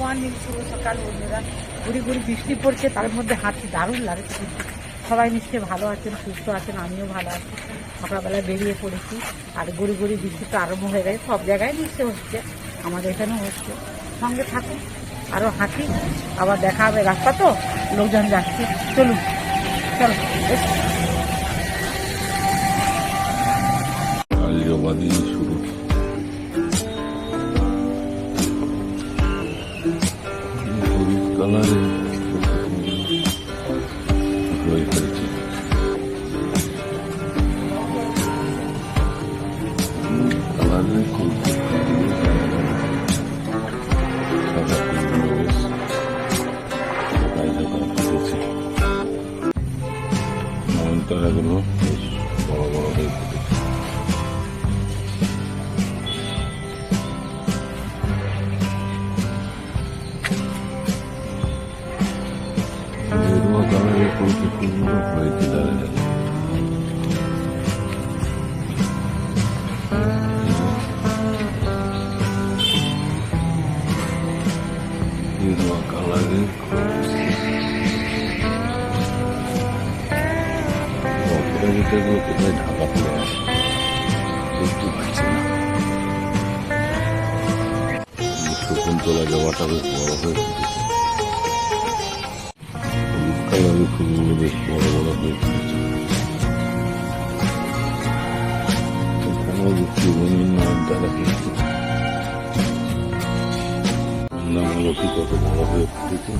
Morning শুভ সকাল বন্ধুরা ঘুরি ঘুরি বৃষ্টি পড়ছে, তার মধ্যে হাঁটছি দারুণ লাগছে সবাই নিশ্চয়ই ভালো আছেন, সুস্থ আছেন, আমিও ভালো আছি। সকালবেলায় বেরিয়ে পড়েছি, আর ঘুরি ঘুরি বৃষ্টি তো আরম্ভ হয়ে গেছে, সব জায়গায় নিশ্চয় হচ্ছে, আমাদের এখানেও হচ্ছে। সঙ্গে থাকুন আরও হাঁটি, আবার দেখা হবে রাস্তা তো, লোকজন যাচ্ছে, চলুন, চলো। এসো। Glory পড়ে আছে দেখতে পাচ্ছি না শকুন্তলা জবাটা বেশ বড় হয়ে ফুটেছে হলুদ কালারের ফুলগুলো বেশ বড় বড় হয়ে ফুটেছে এখানেও দেখছি রঙিন নয়নতারা কিন্তু নামালতি কত বড় হয়ে ফুটেছে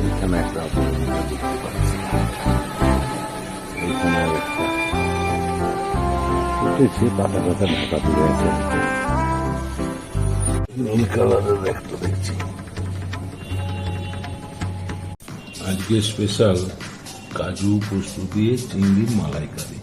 এখানে একটা অপরাজিতা দেখতে পাচ্ছি এখানে একটা ফুটেছে পাতা পাতা ঢাকা পড়ে আছে নীল কালারের একটা দেখছি। আজকে স্পেশাল কাজু পোস্ত দিয়ে চিংড়ির মালাইকারি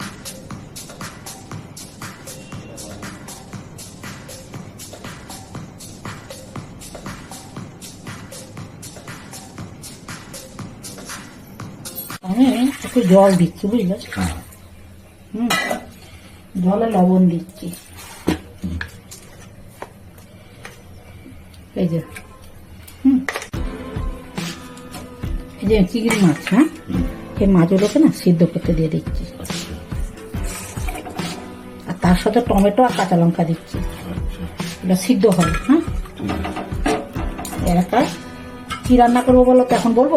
আমি একটু জল দিচ্ছি বুঝলে? হুম। জলে লবণ দিচ্ছি। এই যে। হুম। এই যে চিংড়ি মাছ হ্যাঁ? এই মাছগুলোকে না সিদ্ধ করতে দিয়ে দিচ্ছি। আর তার সাথে টমেটো আর কাঁচা লঙ্কা দিচ্ছি। আচ্ছা। এটা সিদ্ধ হবে হ্যাঁ? আছে এলাকার কি রান্না করব বলো তো এখন বলব?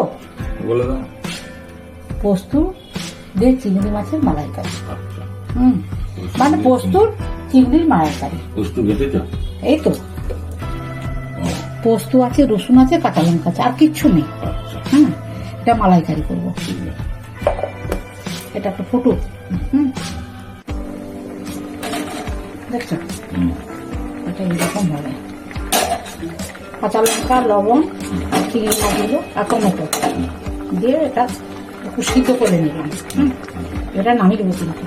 বলে দাও। পোস্ত দিয়ে চিংড়ি মাছের মালাইকারি। আচ্ছা। হুম। মানে পোস্তুর চিংড়ির মালাইকারি পোস্ত বেটেছ এই তো। পোস্ত আছে রসুন আছে কাঁচা লঙ্কা আছে আর কিচ্ছু নেই। হ্যাঁ এটা মালাইকারি করব। এটা একটা ফুটুক হুম। দেখছ? এটা এরকম হবে। কাঁচা লঙ্কা লবণ চিংড়ি মাছগুলো আর টমেটো। দিয়ে এটা একটু সিদ্ধ করে নিলাম হুম। এটা নামিয়ে দেবো কিন্তু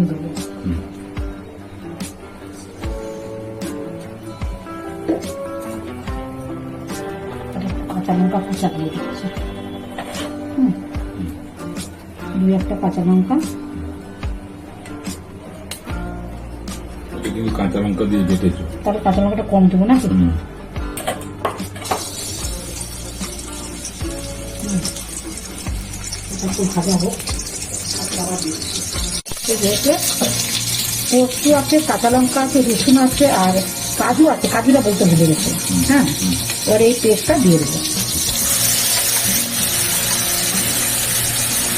দেবো হুম একটা কাঁচা লঙ্কা কুচা দিয়ে দিচ্ছি হুম দুই একটা কাঁচা লঙ্কা কাঁচা লঙ্কা দিয়ে বেটেছো তাহলে কাঁচা লঙ্কাটা কম দেবো এটা একটু ভাজা হোক তারপর দিচ্ছি। এই যে এতে পোস্ত আছে, কাঁচা লঙ্কা আছে, রসুন আছে, আর কাজু আছে, কাজুটা বলতে ভুলে গেছে। হ্যাঁ? এবার এই পেস্টটা দিয়ে দেবো।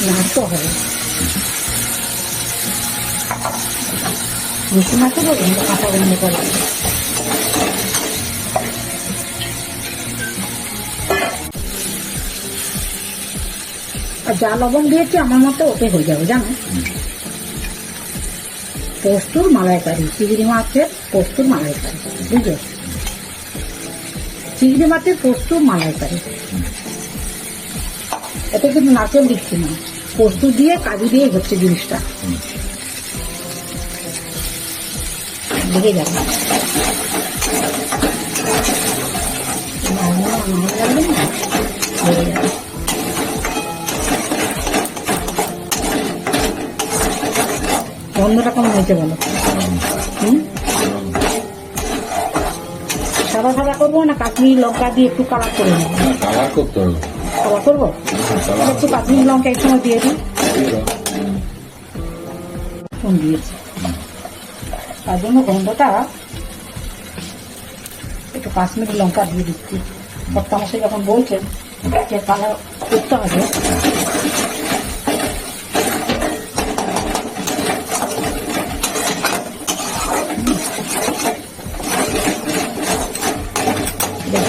নাড়তে হবে। রসুন আছে বলুন কাঁচা বন্ধ করে আর যা লবণ দিয়েছি, আমার মতে ওতে হয়ে যাবে, জানো? পোস্তুর মালাইকারি। চিংড়ি মাছের পোস্তুর মালাইকারি, বুঝলো? চিংড়ি মাছের পোস্তুর মালাইকারি। এতে কিন্তু নারকেল দিচ্ছি না। পোস্ত দিয়ে, কাজু দিয়ে হচ্ছে জিনিসটা। লেগে যাবে না গন্ধটা কেমন হয়েছে বলো। সাদা সাদা করব না কাশ্মীরি লঙ্কা দিয়ে একটু কালার করে নেব? কালার করতে হবে। কালার করব? একটু কাশ্মীরি লঙ্কা এক সময় দিয়ে দিই। ফোন দিয়েছে। তার জন্য গন্ধটা একটু কাশ্মীরি লঙ্কা দিয়ে দিচ্ছি। কর্তামশাই যখন বলছেন যে কালার করতে হবে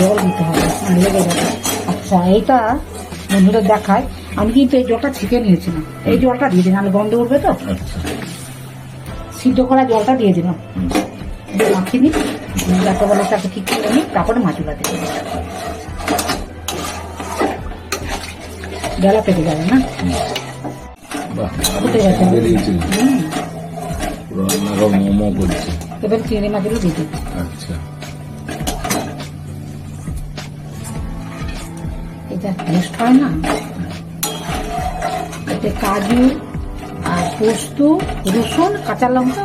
জল দিতে হবে লেগে যাবে। আচ্ছা এইটা বন্ধুদের দেখায় আমি কিন্তু এই জলটা ছিকে নিয়েছিলাম। এই জলটা দিয়ে দিন গন্ধ উঠবে তো? আচ্ছা। সিদ্ধ করা জলটা দিয়ে দিলাম। দিয়ে মাখিয়ে নিই। যাতে বলে তাকে ঠিক করে নিই তারপরে মাছগুলা দেবো বেলা পেটে যাবে না? বাহ ফুটে গেছে। বেরিয়েছে। রান্নাঘর মোমো করছে। এবার চিংড়ি মাছগুলো দিয়ে দিই। আচ্ছা। এটা টেস্ট হয় না এতে কাজু আর পোস্ত রসুন কাঁচা লঙ্কা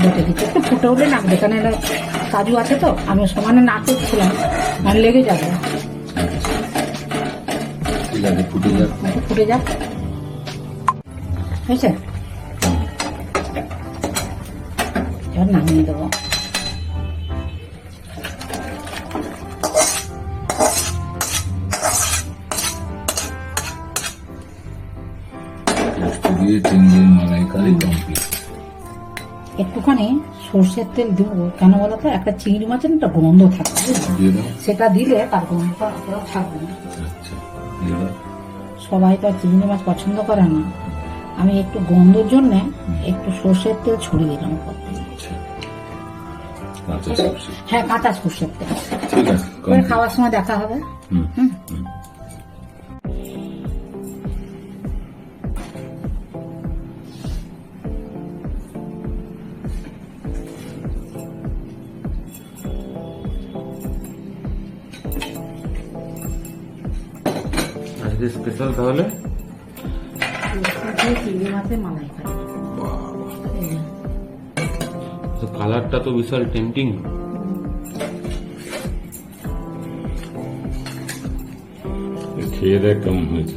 বেটে দিচ্ছি একটু ফুটে উঠলে নাকবে এখানে কাজু আছে তো আমি সমানে না করছিলাম আর লেগে যাবে। ফুটে যাক। ফুটে যাক। হয়েছে? এবার নামিয়ে দেবো। পোস্ত দিয়ে চিংড়ির মালাইকারি কমপ্লিট একটুখানি সর্ষের তেল দেবো কেন বলো তো? একটা চিংড়ি মাছের একটা গন্ধ থাকে? সেটা দিলে তার গন্ধটা অতটা থাকবে না। আচ্ছা সবাই তো আর চিংড়ি মাছ পছন্দ করে না। আমি একটু গন্ধর জন্য একটু সর্ষের তেল ছড়িয়ে দিলাম উপর। আচ্ছা। হ্যাঁ কাঁচা সর্ষের তেল। খাওয়ার সময় দেখা হবে। হুম। আজকে স্পেশাল তাহলে লস্যি দিয়ে চিংড়ি মাছের মালাই খাই এই যে। তো কালারটা তো বিশাল টেম্পটিং খেয়ে দেখ কেমন হয়েছে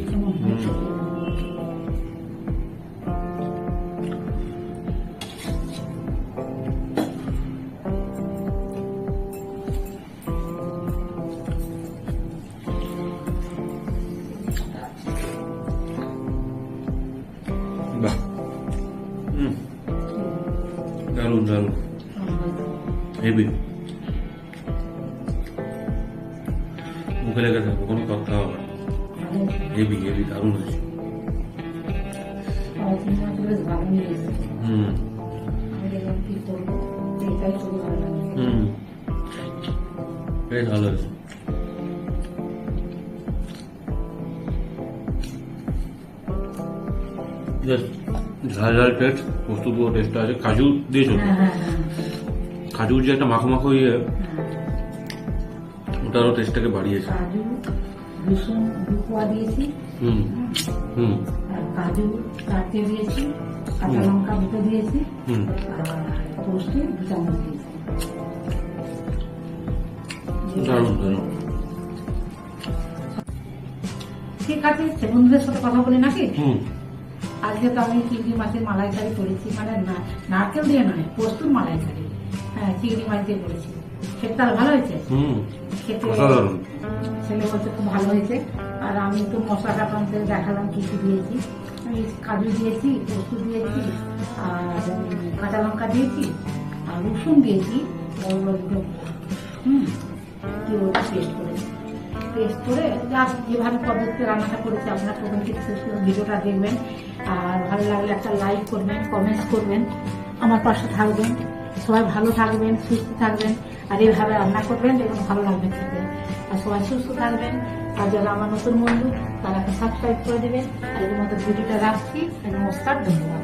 দারুণ হেভি মুখে লেগে থাকবে, কোনো কথা হবে হেভি হেভি দারুণ হয়েছে। ভালো হুম। ভালো হুম। বেশ ভালো হয়েছে। ঝাল ঝাল টেস্ট পোস্ত পুরো টেস্ট আছে। কাজু দিয়েছ তো? হ্যাঁ হ্যাঁ হ্যাঁ। কাজুর যে একটা মাখো মাখো ইয়ে। ওটারও টেস্টটাকে বাড়িয়েছে। দিয়েছি। হুম হুম। কাজু চারটে দিয়েছি কাঁচা হুম। লঙ্কা দুটো দিয়েছি। আর পোস্ত দু চামচ দিয়েছি। দারুণ দারুণ। ঠিক আছে বন্ধুদের সাথে কথা বলি নাকি? হুম। আজকে তো আমি চিংড়ি মাছের মালাইকারি করেছি মানে নারকেল দিয়ে নয় পোস্তুর মালাইকারি। হ্যাঁ চিংড়ি মাছ দিয়ে করেছি। খেতে তার ভালো হয়েছে? খেতে ছেলে বলছে খুব ভালো হয়েছে। আর আমি তো মশলাটা আপনাদের দেখালাম কি কি দিয়েছি। আমি কাজু দিয়েছি পোস্ত দিয়েছি আর কাঁচা লঙ্কা দিয়েছি আর রসুন দিয়েছি। হুম কি ওটা পেস্ট করেছি পেস্ট করে জাস্ট যেভাবে পদ্ধতিতে রান্নাটা করেছি আপনারা প্রথম থেকে ভিডিওটা দেখবেন। আর ভালো লাগলে একটা লাইক করবেন কমেন্টস করবেন। আমার পাশে থাকবেন। সবাই ভালো থাকবেন, সুস্থ থাকবেন। আর এইভাবে রান্না করবেন এবং ভালো লাগবে খেতে। আর সবাই সুস্থ থাকবেন। আর যারা আমার নতুন বন্ধু, তারা সাবস্ক্রাইব করে দেবেন। আর এর মধ্যে ভিডিওটা রাখছি। নমস্কার, ধন্যবাদ।